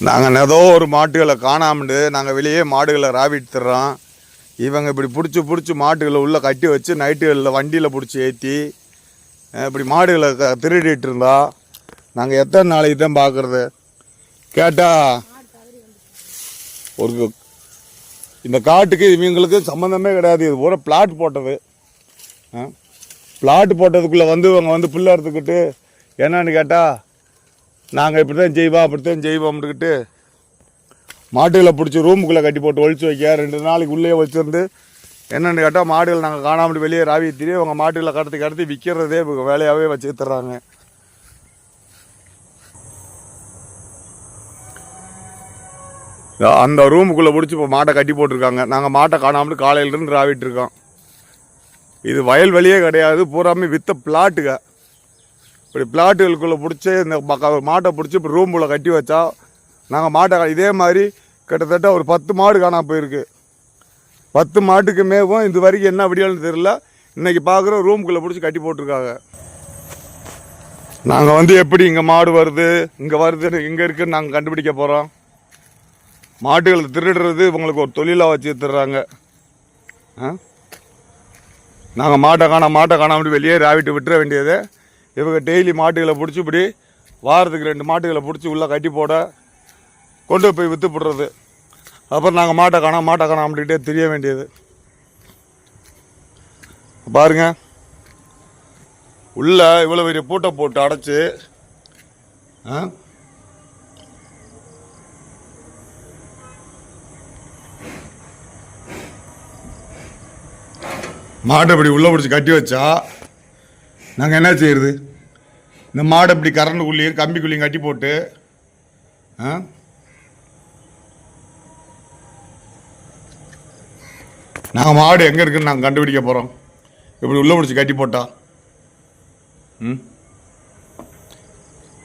நாங்கள் ஏதோ ஒரு மாட்டுகளை காணாமண்டு நாங்கள் வெளியே மாடுகளை ராவிட்டு தர்றோம் இவங்க இப்படி பிடிச்சி பிடிச்சி மாட்டுகளை உள்ளே கட்டி வச்சு நைட்டுகளில் வண்டியில் பிடிச்சி ஏற்றி இப்படி மாடுகளை க- திருடிட்டு இருந்தா நாங்கள் எத்தனை நாளைக்கு தான் பார்க்குறது கேட்டால் ஒரு இந்த காட்டுக்கு இவங்களுக்கு சம்மந்தமே கிடையாது. இது பூரா பிளாட் போட்டது. பிளாட் போட்டதுக்குள்ளே வந்து இவங்க வந்து புல்ல அறுத்துக்கிட்டு என்னன்னு கேட்டால் நாங்கள் இப்படி தான் செய்வோம் அப்படி தான் செய்வோம்னுக்கிட்டு மாடுகளை பிடிச்சி ரூமுக்குள்ளே கட்டி போட்டு ஒழிச்சு வைக்க ரெண்டு நாளைக்கு உள்ளே வச்சுருந்து என்னென்னு கேட்டால் மாடுகள் நாங்கள் காணாமல் வெளியே ராவி திரி அவங்க மாட்டுகளை கடத்தி கடத்தி விற்கிறதே வேலையாகவே வச்சு தர்றாங்க அந்த ரூமுக்குள்ளே பிடிச்சி இப்போ மாட்டை கட்டி போட்டிருக்காங்க. நாங்கள் மாட்டை காணாமல் காலையிலேருந்து ராவிட்டுருக்கோம் இது வயல்வெளியே கிடையாது பூராமே வித்த பிளாட்டுங்க இப்படி பிளாட்டுகளுக்குள்ளே பிடிச்சி இந்த ம- மாட்டை பிடிச்சி இப்போ ரூமுக்குள்ளே கட்டி வச்சா நாங்கள் மாட்டை கா- இதே மாதிரி கிட்டத்தட்ட ஒரு பத்து மாடு காணாம போயிருக்கு. பத்து மாட்டுக்கு மேவும் இது வரைக்கும் என்ன விடியாலும் தெரியல. இன்றைக்கி பார்க்குறோம் ரூமுக்குள்ளே பிடிச்சி கட்டி போட்டிருக்காங்க. நாங்கள் வந்து எப்படி இங்கே மாடு வருது இங்கே வருது இங்கே இருக்குன்னு நாங்கள் கண்டுபிடிக்க போகிறோம் மாட்டுகளை திருடுறது இவங்களுக்கு ஒரு தொழிலாக வச்சு தர்றாங்க. ஆ? நாங்கள் மாட்டை காணாம மாட்டை காணாமல் வெளியே ராவிட்டு விட்டுற வேண்டியது. இவங்க டெய்லி மாட்டுகளை பிடிச்சி இப்படி வாரத்துக்கு ரெண்டு மாட்டுகளை பிடிச்சி உள்ளே கட்டி போட கொண்டு போய் விற்று போடுறது. அப்புறம் நாங்கள் மாட்டை காணோம் மாட்டை காணாமட்டே தெரிய வேண்டியது. பாருங்க. உள்ள இவ்வளோ பெரிய பூட்டை போட்டு அடைச்சி மாட்டை இப்படி உள்ளே பிடிச்சி கட்டி வச்சா நாங்கள் என்ன செய்கிறது இந்த மாடு இப்படி கரண்டுக்குள்ளேயும் கம்பிக்குள்ளேயும் கட்டி போட்டு ஆ? நாங்கள் மாடு எங்கே இருக்குன்னு நாங்கள் கண்டுபிடிக்க போகிறோம் இப்படி உள்ளே பிடிச்சி கட்டி போட்டா. ம்?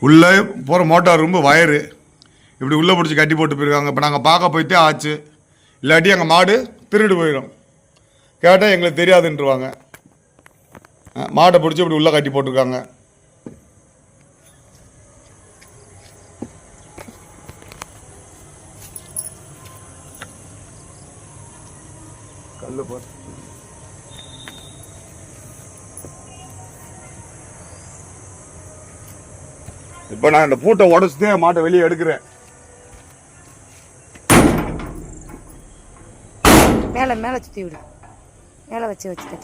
உள்ளே போகிற மோட்டார் ரொம்ப வயரு இப்படி உள்ளே பிடிச்சி கட்டி போட்டு போயிருக்காங்க. இப்போ நாங்கள் பார்க்க போயிட்டே ஆச்சு. இல்லாட்டி எங்கள் மாடு திருடு போயிடும் கேட்டால் எங்களுக்கு தெரியாதுன்றவாங்க. மாட்டை பிடிச்சி இப்படி உள்ளே கட்டி போட்டிருக்காங்க. கல்லு போட்டு. இப்போ நான் இந்த பூட்டை உடச்சுதே மாட்டை வெளியே எடுக்கிறேன். மேலே மேலே சுற்றி விடு. மேலே வச்சு வச்சு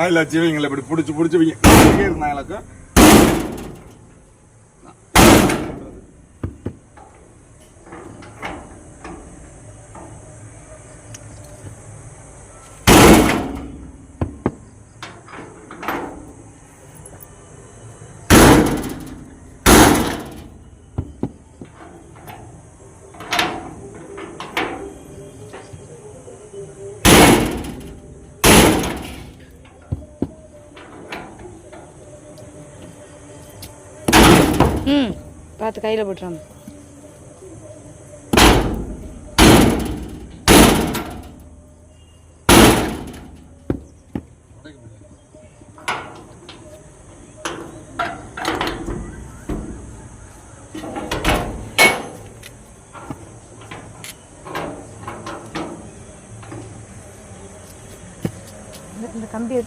வாயில் வச்சுவீங்களா இப்படி பிடிச்சி பிடிச்சி இருந்தாங்களுக்கு ம் பார்த்து கையில் போட்டுறாங்க இந்த- கம்பியை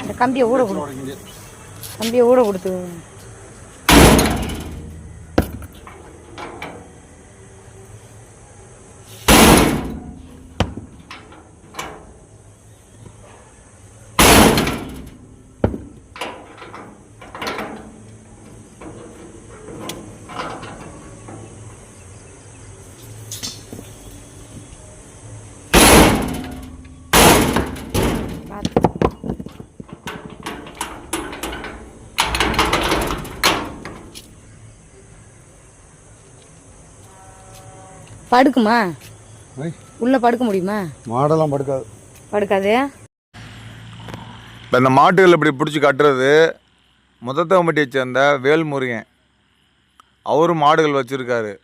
இந்த கம்பியை ஊட தம்பியை ஊட கொடுத்து படுக்குமா? உள்ள படுக்க முடியுமா? மாடெல்லாம் படுக்காது. படுக்காதே? இப்போ இந்த மாட்டுகள் இப்படி பிடிச்சி கட்டுறது முதத்தவம்பட்டியை சேர்ந்த வேல்முருகன் அவரும் மாடுகள் வச்சுருக்காரு.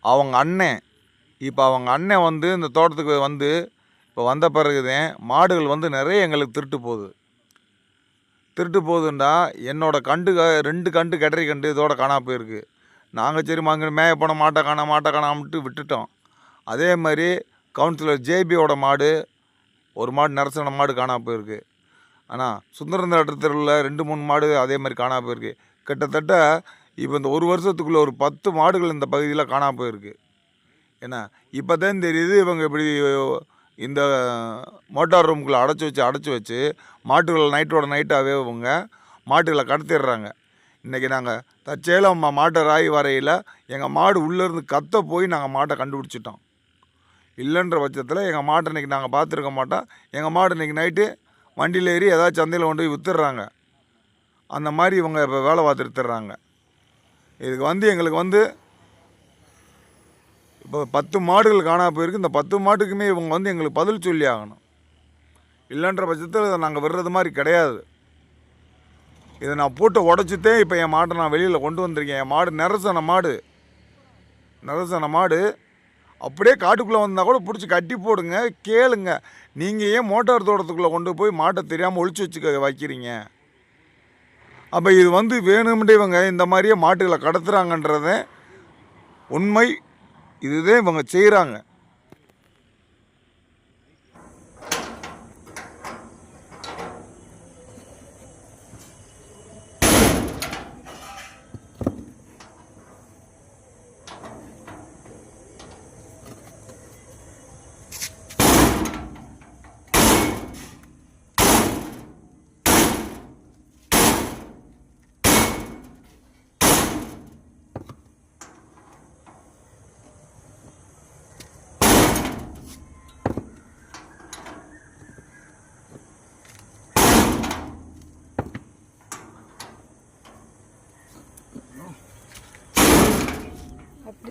அவங்க அண்ணன். இப்போ அவங்க அண்ணன் வந்து இந்த தோட்டத்துக்கு வந்து இப்போ வந்த பிறகுதான் மாடுகள் வந்து நிறைய எங்களுக்கு திருட்டு போகுது. திருட்டு போகுதுண்டா என்னோட கண்டு க- ரெண்டு கண்டு கெட்டரி கண்டு இதோட காணா போயிருக்கு. நாங்கள் சரி அங்கே மேய போன மாட்டை காணா மாட்டை காணாமட்டு விட்டுட்டோம். அதே மாதிரி கவுன்சிலர் ஜேபியோட மாடு ஒரு மாடு நரசன மாடு காணா போயிருக்கு. ஆனால் சுந்தரந்த தெருவில் ரெண்டு மூணு மாடு அதே மாதிரி காணா போயிருக்கு. கிட்டத்தட்ட இப்போ இந்த ஒரு வருஷத்துக்குள்ளே ஒரு பத்து மாடுகள் இந்த பகுதியில் காணா போயிருக்கு. ஏன்னா இப்போ தான் தெரியுது இவங்க இப்படி இந்த மோட்டார் ரூம்குள்ளே அடைச்சி வச்சு அடைச்சி வச்சு மாட்டுகளை நைட்டோட நைட்டாகவே இவங்க மாட்டுகளை கடத்திடுறாங்க. இன்றைக்கி நாங்கள் தச்சேலம் மாட்டை ராய் வரையில் எங்கள் மாடு உள்ளேருந்து கத்த போய் நாங்கள் மாட்டை கண்டுபிடிச்சிட்டோம். இல்லைன்ற பட்சத்தில் எங்கள் மாட்டை இன்றைக்கி நாங்கள் பார்த்துருக்க மாட்டோம். எங்கள் மாடு இன்றைக்கி நைட்டு வண்டியில் ஏறி ஏதாச்சும் சந்தையில் கொண்டு போய் வித்துடுறாங்க. அந்த மாதிரி இவங்க இப்போ வேலை பார்த்துருத்துறாங்க இதுக்கு வந்து எங்களுக்கு வந்து இப்போ பத்து மாடுகள் காணா போயிருக்கு. இந்த பத்து மாட்டுக்குமே இவங்க வந்து எங்களுக்கு பதில் சொல்லி ஆகணும். இல்லைன்ற பட்சத்தில் நாங்கள் விடுறது மாதிரி கிடையாது. இதை நான் பூட்டை உடச்சித்தே இப்போ என் மாட்டை நான் வெளியில் கொண்டு வந்திருக்கேன். என் மாடு நெரசன மாடு. நெரசன மாடு. அப்படியே காட்டுக்குள்ளே வந்தால் கூட பிடிச்சி கட்டி போடுங்க. கேளுங்க. நீங்கள் ஏன் மோட்டார் தோட்டத்துக்குள்ளே கொண்டு போய் மாட்டை தெரியாமல் ஒழிச்சு வச்சுக்க வைக்கிறீங்க? அப்போ இது வந்து வேணும்னே இவங்க இந்த மாதிரியே மாட்டுகளை கடத்துகிறாங்கன்றத உண்மை. இதுதான் இவங்க செய்கிறாங்க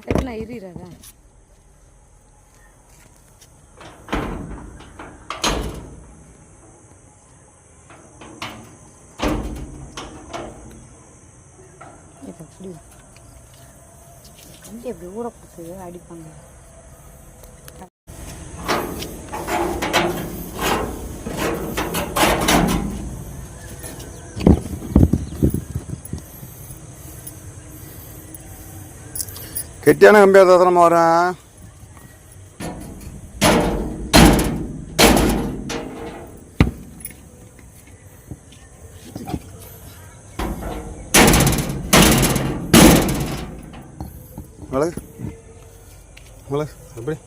அப்படி தட்டு நான் எறிகிறாதா இப்போ அப்படி ஊற கொடுத்து அடிப்பாங்க. கெட்டியான கம்பியாக தான் வரேன் மிளகு மிளகு எப்படி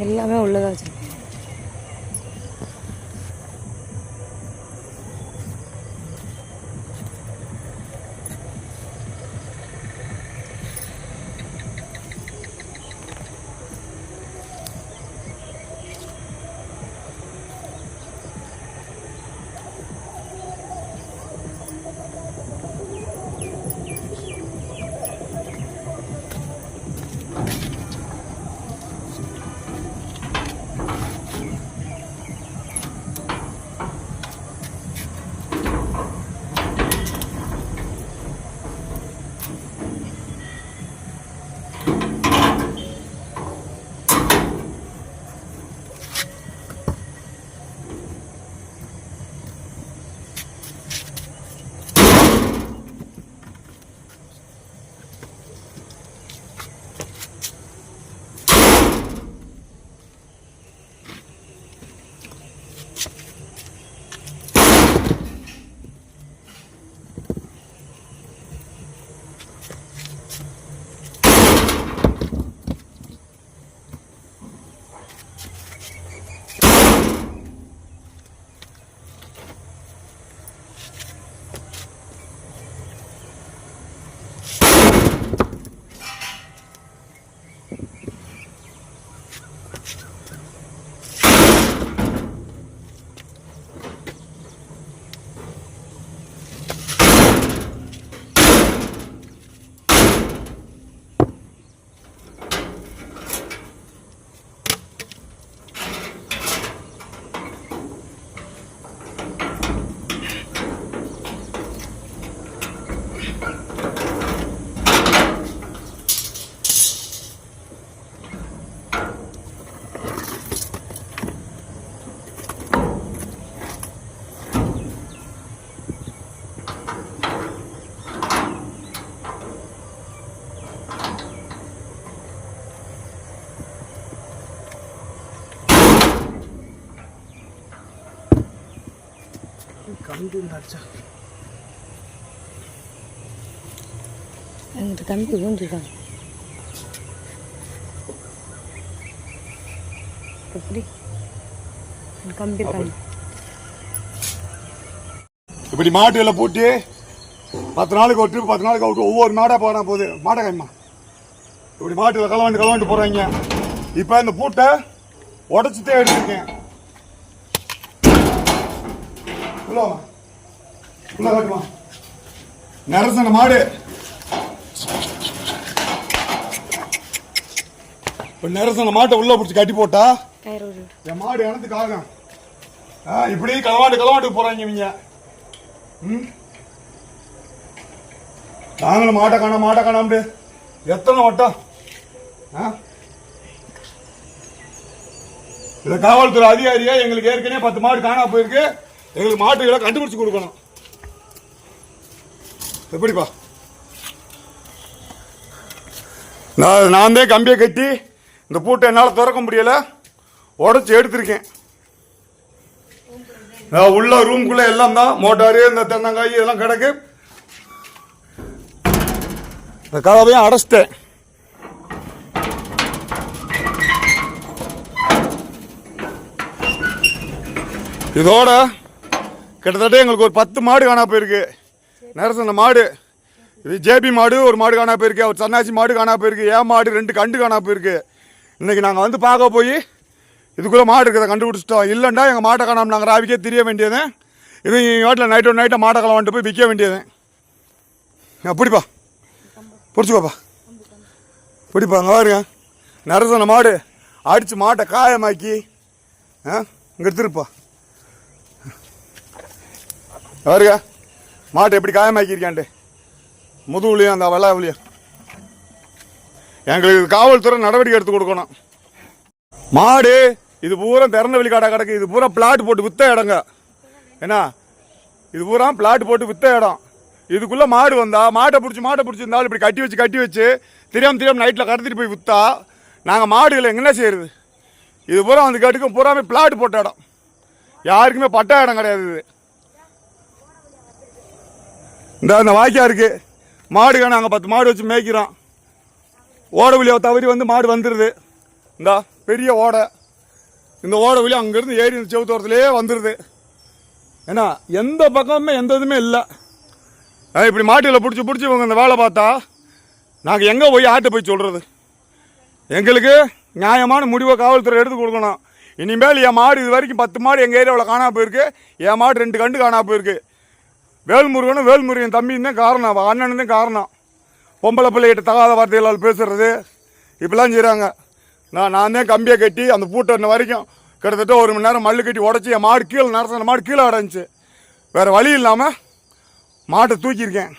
எல்லாமே உள்ளதாக வச்சுருக்கேன் எங்கிட்ட கம்பி ஊஞ்சிருக்காங்க எப்படி கம்பி பண்ணி இப்படி மாட்டுகளை பூட்டி பத்து நாளைக்கு ஒரு ட்ரிப் பத்து நாளைக்கு அவுட்டு ஒவ்வொரு மாடாக போனா போகுது. மாடை கைமா இப்படி மாட்டுல கலவாண்டு கலவாண்டு போகிறாங்க இப்போ இந்த பூட்டை உடச்சிட்டே எடுத்திருக்கேன். உள்ள காட்டுமா நரசன மாடு. இப்போ நரசன மாட்டை உள்ள பிடிச்சி கட்டி போட்டா என் மாடு இனத்துக்கு ஆகும் ஆ, இப்படி களவாண்டு களவாண்டு போறாங்க இவங்க. ம்? நாங்களும் மாட்டை காணோம் மாட்டை காணாம எத்தனை வட்டம் ஆ? இந்த காவல்துறை அதிகாரியா எங்களுக்கு ஏற்கனவே பத்து மாடு காணாம போயிருக்கு. எங்களுக்கு மாட்டுகளை கண்டுபிடிச்சு கொடுக்கணும். எப்படிப்பா? நான் நான் தான் கம்பியை கட்டி இந்த பூட்டை என்னால் திறக்க முடியலை. உடச்சி எடுத்திருக்கேன். நான் உள்ள ரூம்குள்ளே எல்லாம் தான் மோட்டாரு இந்த தென்னங்காய் இதெல்லாம் கிடக்கு. இந்த கதவையும் அடைச்சிட்டேன். இதோட கிட்டத்தட்ட எங்களுக்கு ஒரு பத்து மாடு காணா போயிருக்கு. நரசன மாடு இது ஜேபி மாடு ஒரு மாடு காணா போயிருக்கு ஒரு சன்னாசி மாடு காணா போயிருக்கு ஏன் மாடு ரெண்டு கண்டு காணா போயிருக்கு. இன்னைக்கு நாங்கள் வந்து பார்க்க போய் இதுக்குள்ளே மாடு இருக்கிறத கண்டுபிடிச்சிட்டோம். இல்லைண்டா எங்கள் மாட்டை காணாமல் நாங்கள் ராவிக்கே தெரிய வேண்டியது. இது எங்கள் வீட்டில் நைட்டு நைட்டை மாட்டை கலவான்ட்டு போய் விற்க வேண்டியது. அப்படிப்பா பிடிச்சிக்கோப்பா. பிடிப்பா அங்கே பாருங்க. நரசன மாடு அடித்து மாட்டை காயமாக்கி ஆ இங்கே எடுத்துருப்பா யாருங்க மாட்டை எப்படி காயமாக்கியிருக்கான்ட்டு. முதுகுலையும் அந்த வெள்ளாவுலையும் எங்களுக்கு காவல்துறை நடவடிக்கை எடுத்து கொடுக்கணும். மாடு இது பூரா திறந்த வெளி கிடக்கு. இது பூரா பிளாட் போட்டு வித்த இடங்க. என்ன? இது பூரா பிளாட் போட்டு வித்த இடம். இதுக்குள்ள மாடு வந்தா மாட்டை பிடிச்சி மாட்டை பிடிச்சிருந்தாலும் இப்படி கட்டி வச்சு கட்டி வச்சு தெரியாமல் தெரியாமல் நைட்டில் கடத்திட்டு போய் வித்தா நாங்கள் மாடுகளை என்ன செய்யறது? இது பூரா வந்து கட்டுக்கும் பூராமே பிளாட் போட்ட இடம். யாருக்குமே பட்டா இடம் கிடையாது இது. இந்த அந்த வாய்க்கா இருக்குது மாடுங்க நாங்கள் பத்து மாடு வச்சு மேய்க்கிறோம். ஓட வழியை தவறி வந்து மாடு வந்துடுது இந்தா பெரிய ஓடை. இந்த ஓடை வழி அங்கேருந்து ஏறி இந்த செவுத்தோரத்துலேயே வந்துடுது ஏன்னா எந்த பக்கமுமே எந்த இதுவுமே இல்லை. இப்படி மாட்டில் பிடிச்சி பிடிச்சி இவங்க இந்த வேலை பார்த்தா நாங்கள் எங்கே போய் ஆட்டை போய் சொல்கிறது எங்களுக்கு நியாயமான முடிவை காவல்துறை எடுத்து கொடுக்கணும். இனிமேல் என் மாடு இது வரைக்கும் பத்து மாடு எங்கள் ஏரியாவில் காணாம போயிருக்கு. என் மாடு ரெண்டு கண்டு காணாமல் போயிருக்கு. வேல்முருகனும் வேல்முருகன் தம்பியும் தான் காரணம். அவன் அண்ணன் தான் காரணம். பொம்பளை பிள்ளைகிட்ட தகாத வார்த்தைகளால் பேசுறது. இப்படிலாம் செய்கிறாங்க நான் நான் தான் கம்பியை கட்டி அந்த பூட்டை வரைக்கும் கிட்டத்தட்ட ஒரு மணி நேரம் மல்லு கட்டி உடச்சி என் மாடு கீழே நரசன மாடு கீழே அடைஞ்சி வேறு வழி இல்லாமல் மாட்டை தூக்கியிருக்கேன்.